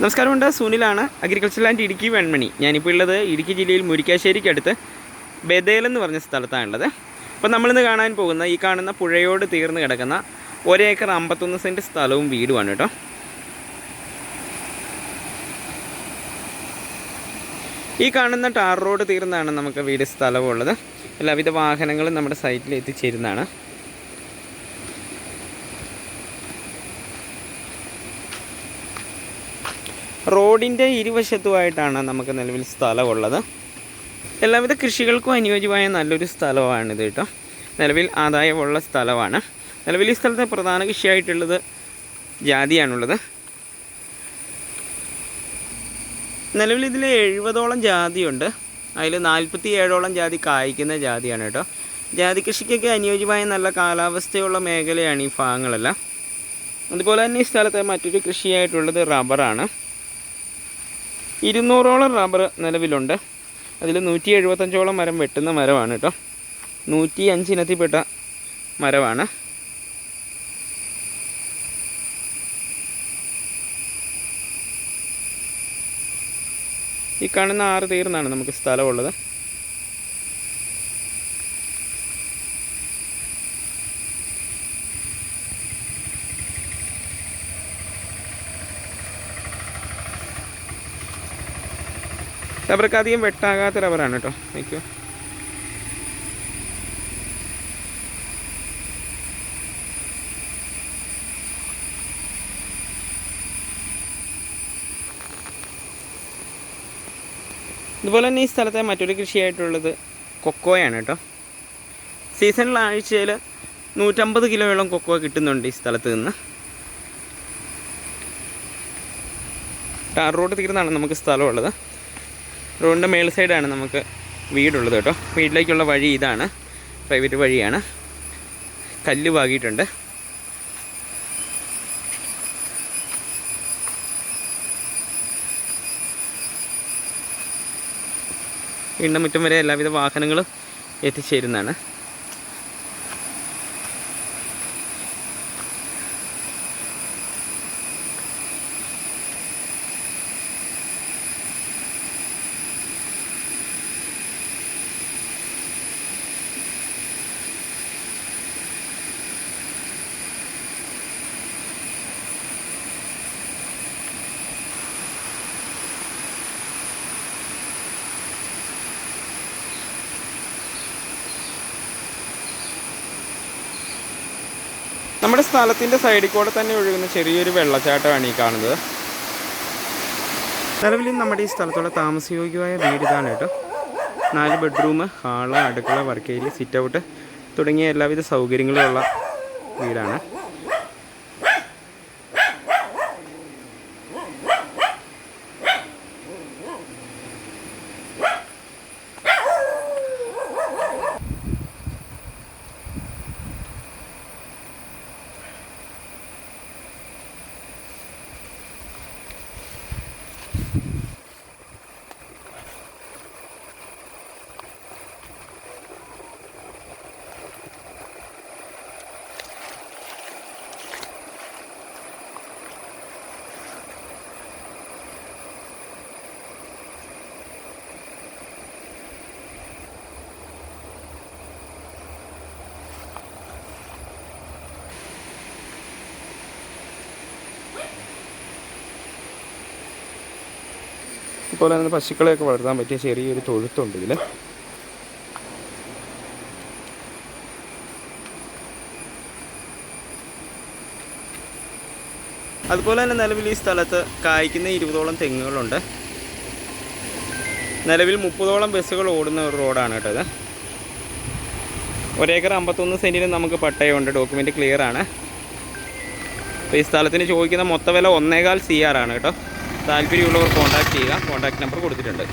നമസ്കാരമുണ്ട് സുനിലാണ് agriculture land Idukki Venmani. ഞാനിപ്പോൾ ഉള്ളത് ഇടുക്കി ജില്ലയിൽ മുരിക്കാശ്ശേരിക്കടുത്ത് ബദേൽ എന്ന് പറഞ്ഞ സ്ഥലത്താണുള്ളത്. അപ്പോൾ നമ്മളിന്ന് കാണാൻ പോകുന്ന ഈ കാണുന്ന പുഴയോട് തീർന്ന് കിടക്കുന്ന ഒരേക്കർ അമ്പത്തൊന്ന് സെന്റ് സ്ഥലവും വീടുമാണ് കേട്ടോ. ഈ കാണുന്ന ടാർ റോഡ് തീർന്നാണ് നമുക്ക് വീട് സ്ഥലവും ഉള്ളത് എല്ലാവിധ വാഹനങ്ങളും നമ്മുടെ സൈറ്റിൽ എത്തിച്ചേരുന്നതാണ്. റോഡിന്റെ ഇരുവശത്തുമായിട്ടാണ് നമുക്ക് നിലവിൽ സ്ഥലമുള്ളത്. എല്ലാവിധ കൃഷികൾക്കും അനുയോജ്യമായ നല്ലൊരു സ്ഥലമാണിത് കേട്ടോ. നിലവിൽ ആദായമുള്ള സ്ഥലമാണ്. നിലവിൽ ഈ സ്ഥലത്തെ പ്രധാന കൃഷിയായിട്ടുള്ളത് ജാതിയാണുള്ളത്. നിലവിൽ ഇതിൽ എഴുപതോളം ജാതിയുണ്ട്. അതിൽ നാൽപ്പത്തി ഏഴോളം ജാതി കായ്ക്കുന്ന ജാതിയാണ് കേട്ടോ. ജാതി കൃഷിക്കൊക്കെ അനുയോജ്യമായ നല്ല കാലാവസ്ഥയുള്ള മേഖലയാണ് ഈ ഭാഗങ്ങളെല്ലാം. അതുപോലെ തന്നെ ഈ സ്ഥലത്തെ മറ്റൊരു കൃഷിയായിട്ടുള്ളത് റബ്ബറാണ്. ഇരുന്നൂറോളം റബ്ബർ നിലവിലുണ്ട്. അതിൽ നൂറ്റി എഴുപത്തഞ്ചോളം മരം വെട്ടുന്ന മരമാണ് കേട്ടോ നൂറ്റി അഞ്ചിനത്തിൽപ്പെട്ട മരമാണ്. ഈ കാണുന്ന ആറ് തീർന്നാണ് നമുക്ക് സ്ഥലമുള്ളത്. റബ്ബർക്ക് അധികം വെട്ടാകാത്ത റബ്ബറാണ് കേട്ടോ. നോക്കിയോ ഇതുപോലെ തന്നെ ഈ സ്ഥലത്തെ മറ്റൊരു കൃഷിയായിട്ടുള്ളത് കൊക്കോയാണ് കേട്ടോ. സീസണിൽ ആഴ്ചയിൽ നൂറ്റമ്പത് കിലോയോളം കൊക്കോ കിട്ടുന്നുണ്ട് ഈ സ്ഥലത്ത് നിന്ന്. ടാർ റോഡ് തീർന്നാണ് നമുക്ക് സ്ഥലമുള്ളത്. റോഡിന്റെ മേൾ സൈഡാണ് നമുക്ക് വീടുള്ളത് കേട്ടോ. വീട്ടിലേക്കുള്ള വഴി ഇതാണ്. പ്രൈവറ്റ് വഴിയാണ്. കല്ല് പാകിയിട്ടുണ്ട് വീണ്ടും മുറ്റം വരെ എല്ലാവിധ വാഹനങ്ങളും എത്തിച്ചേരുന്നതാണ്. നമ്മുടെ സ്ഥലത്തിന്റെ സൈഡിൽ കൂടെ തന്നെ ഒഴുകുന്ന ചെറിയൊരു വെള്ളച്ചാട്ടമാണ് ഈ കാണുന്നത്. നിലവിൽ നമ്മുടെ ഈ സ്ഥലത്തുള്ള താമസയോഗ്യമായ വീട് ഇതാണ് കേട്ടോ. നാല് ബെഡ്റൂം ഹാൾ അടുക്കള വർക്ക് ഏരിയ സിറ്റ് ഔട്ട് തുടങ്ങിയ എല്ലാവിധ സൗകര്യങ്ങളുമുള്ള വീടാണ്. അതുപോലെ തന്നെ പശുക്കളെയൊക്കെ വളർത്താൻ പറ്റിയ ചെറിയൊരു തൊഴുത്തുണ്ട് ഇതിൽ അതുപോലെ തന്നെ നിലവിൽ ഈ സ്ഥലത്ത് കായ്ക്കുന്ന ഇരുപതോളം തെങ്ങുകളുണ്ട്. നിലവിൽ മുപ്പതോളം ബസ്സുകൾ ഓടുന്ന ഒരു റോഡാണ് കേട്ടോ ഇത്. ഒരേക്കർ അമ്പത്തൊന്ന് സെന്റിന് നമുക്ക് പട്ടയമുണ്ട് ഡോക്യുമെന്റ് ക്ലിയർ ആണ്. അപ്പോൾ ഈ സ്ഥലത്തിന് ചോദിക്കുന്ന മൊത്തവില ഒന്നേകാൽ സി ആർ ആണ് കേട്ടോ. താല്പര്യമുള്ളവർ കോൺടാക്ട് ചെയ്യുക. കോൺടാക്ട് നമ്പർ കൊടുത്തിട്ടുണ്ട്.